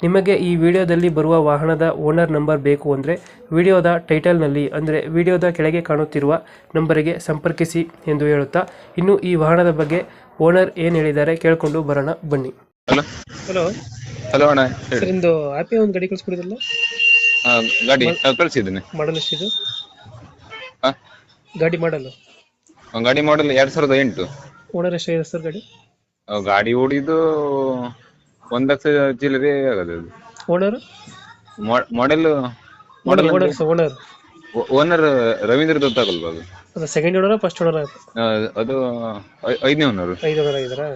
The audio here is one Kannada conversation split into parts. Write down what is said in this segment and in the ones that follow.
ನಿಮಗೆ ಈ ವಿಡಿಯೋದಲ್ಲಿ ಬರುವ ವಾಹನದ ಓನರ್ ನಂಬರ್ ಬೇಕು ಅಂದರೆ ವಿಡಿಯೋದ ಟೈಟಲ್ನಲ್ಲಿ ಅಂದರೆ ವಿಡಿಯೋದ ಕೆಳಗೆ ಕಾಣುತ್ತಿರುವ ನಂಬರಿಗೆ ಸಂಪರ್ಕಿಸಿ ಎಂದು ಹೇಳುತ್ತಾ ಇನ್ನು ಈ ವಾಹನದ ಬಗ್ಗೆ ಓನರ್ ಏನು ಹೇಳಿದ್ದಾರೆ ಕೇಳಿಕೊಂಡು ಬರೋಣ ಬನ್ನಿ. ಹಲೋ? ಹಲೋ? ಹಲೋ ಅಣ್ಣ ಹೇಳಿ. ಸರ್ ಇಂದು ಆಪಿ ಒಂದು ಗಾಡಿ ಕಳಿಸ್ಕೊಡಿದಲ್ಲ ಹಾ, ಗಾಡಿ ಕಳಿಸಿದ್ದೀನಿ. ಮಾಡಲ್ ಎಷ್ಟಿದು? ಗಾಡಿ ಮಾಡಲು. ಗಾಡಿ ಮಾಡಲ್ ಎರಡ್ ಸಾವಿರದ ಎಂಟು. ಓನರ್ ಎಷ್ಟಾಗಿದೆ ಸರ್ ಗಾಡಿ? ಆ, ಗಾಡಿ ಓಡಿದ್ದು ಒಂದ್ ಲಕ್ಷ ಚಿಲ್ಲರೆ ಆಗದು ಅದು. Owner? Model model owner owner. Owner Ravindra Datta ಆಗಲ್ವಾ ಅದು. ಅದು ಸೆಕೆಂಡ್ ಓನರ್ ಫಸ್ಟ್ ಓನರ್ ಅದು ಐದನೇ ಓನರ್ ಐದು ಓನರ್ ಆಗಿದ್ದಾರಾ?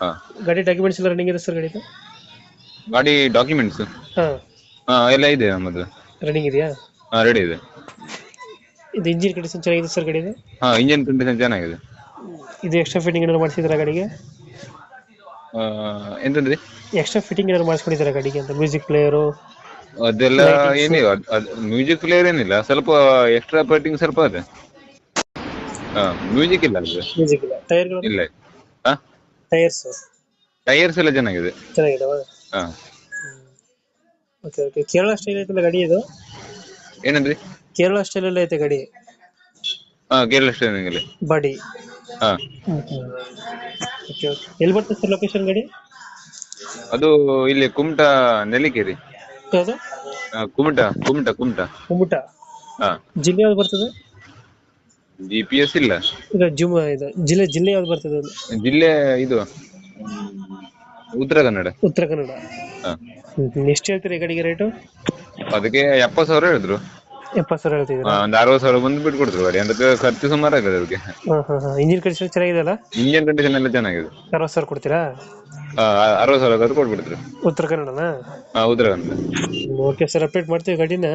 ಹಾ. ಗಾಡಿ ಡಾಕ್ಯುಮೆಂಟ್ಸ್ ಎಲ್ಲ ರನ್ನಿಂಗ್ ಇದೆ ಸರ್ ಗಾಡಿ ಗಾಡಿ ಡಾಕ್ಯುಮೆಂಟ್ಸ್ ಎಲ್ಲ ಇದೆ ನಮ್ಮದು. ರನ್ನಿಂಗ್ ಇದೆಯಾ? ಹಾ ರೆಡಿ ಇದೆ. ಇದು ಇಂಜಿನ್ ಕಂಡೀಷನ್ ಚೆನ್ನಾಗಿದೆ ಸರ್ ಗಾಡಿದು? ಹಾ ಇಂಜಿನ್ ಕಂಡೀಷನ್ ಚೆನ್ನಾಗಿದೆ. ಇದು ಎಕ್ಸ್ಟ್ರಾ ಫಿಟ್ಟಿಂಗ್ ಏನಾದ್ರು ಮಾಡಿಸಿದ್ದೀರಾ ಗಾಡಿಗೆ? ಎಂತಂದ್ರಿ? ಎಕ್ಸ್ಟ್ರಾ ಫಿಟ್ಟಿಂಗ್ ಏನಾದ್ರು ಮಾಡಿಸ್ಕೊಂಡಿದ್ದಾರೆ ಗಾಡಿಗೆ ಅಂತ? ಮ್ಯೂಸಿಕ್ ಪ್ಲೇಯರು ಅದೆಲ್ಲ ಏನಿಲ್ಲ. ಮ್ಯೂಸಿಕ್ ಪ್ಲೇಯರ್ ಏನಿಲ್ಲ. ಸ್ವಲ್ಪ ಎಕ್ಸ್ಟ್ರಾ ಫಿಟ್ಟಿಂಗ್ ಸ್ವಲ್ಪ ಹಾ ಮ್ಯೂಸಿಕ್ ಇಲ್ಲ ಅಲ್ಲ ಮ್ಯೂಸಿಕ್ ಇಲ್ಲ. ಟೈರ್ ಇಲ್ಲ. ಟೈರ್ಸ್ ಟೈರ್ಸ್ ಎಲ್ಲ ಚೆನ್ನಾಗಿದೆ. ಚೆನ್ನಾಗಿದಾವ? ಹಾ ಓಕೆ ಓಕೆ ಕೇರಳ ಸ್ಟೈಲ್ ಐತಲ್ಲ ಗಾಡಿ ಇದು ಏನಂದ್ರಿ? ಕೇರಳ ಸ್ಟೈಲ್ ಎಲ್ಲ ಐತೆ ಗಾಡಿ? ಹಾ ಕೇರಳ ಸ್ಟೈಲ್ ಅಲ್ಲಿ. ಬಾಡಿ ಹಾ ಓಕೆ ಓಕೆ. ಎಲ್ಲಿ ಬರ್ತದೆ ಸರ್ ಲೊಕೇಶನ್ ಗಾಡಿ? ಅದು ಇಲ್ಲಿ ಕುಮಟ ನೆಲಿಕೇರಿ ಯಾವುದು? ಆ, ಕುಮಟ ಕುಮಟ ಕುಮಟ. ಕುಮುಟ. ಹಾ. ಜಿಲ್ಲೆ ಯಾವ್ದು ಬರ್ತದೆ? ಜಿಪಿಎಸ್ ಪಿ ಎಸ್ ಇಲ್ಲ. ಈಗ ಜುಮ್ ಇದು ಜಿಲ್ಲೆ ಜಿಲ್ಲೆ ಯಾವ್ದು ಬರ್ತದೆ ಅದು? ಜಿಲ್ಲೆ ಇದು ಉತ್ತರ ಕನ್ನಡ. ಉತ್ತರ ಕನ್ನಡ. ಹಾ. ಎಷ್ಟು ಹೇಳ್ತೀರಿ ಈ ಗಾಡಿಗೆ ರೇಟು ಅದಕ್ಕೆ ಎಪ್ಪತ್ತು ಸಾವಿರ ಹೇಳಿದ್ರು. ಎಪ್ಪತ್ತು ಸಾವಿರ ಹೇಳ್ತಿದ್ದೀರಾ? ಒಂದು ಅರವತ್ತು ಸಾವಿರ ಬಂದು ಬಿಟ್ಟು ಕೊಡ್ತಾರೆ ಗಾಡಿ ಅಂದ್ರೆ ಖರ್ಚು ಸುಮಾರು ಆಗಿದೆ ಅದಕ್ಕೆ. ಹಾಂ ಹಾಂ ಹಾಂ ಇಂಜಿನ್ ಕಂಡೀಷನ್ ಚೆನ್ನಾಗಿದೆ ಅಲ್ಲ ಇಂಜಿನ್ ಕಂಡೀಷನ್ ಎಲ್ಲ ಚೆನ್ನಾಗಿದೆ. ಅರವತ್ತು ಸಾವಿರ ಕೊಡ್ತೀರಾ? ಆ, ಅರವತ್ತು ಸಾವಿರ ಕೊಟ್ಬಿಡ್ತಾರೆ ಉತ್ತರ ಕನ್ನಡನಾ? ಹಾ Uttara Kannada. Okay sir update ಮಾಡ್ತೀವಿ ಗಾಡಿನ.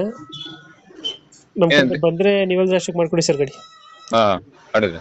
ನಮ್ಮ ಬಂದ್ರೆ ನೀವೆಲ್ಲ ಅಷ್ಟಕ್ಕೆ ಮಾಡ್ಕೊಡಿ ಸರ್ ಗಾಡಿ. ಹಾ ಅಡಿದೆ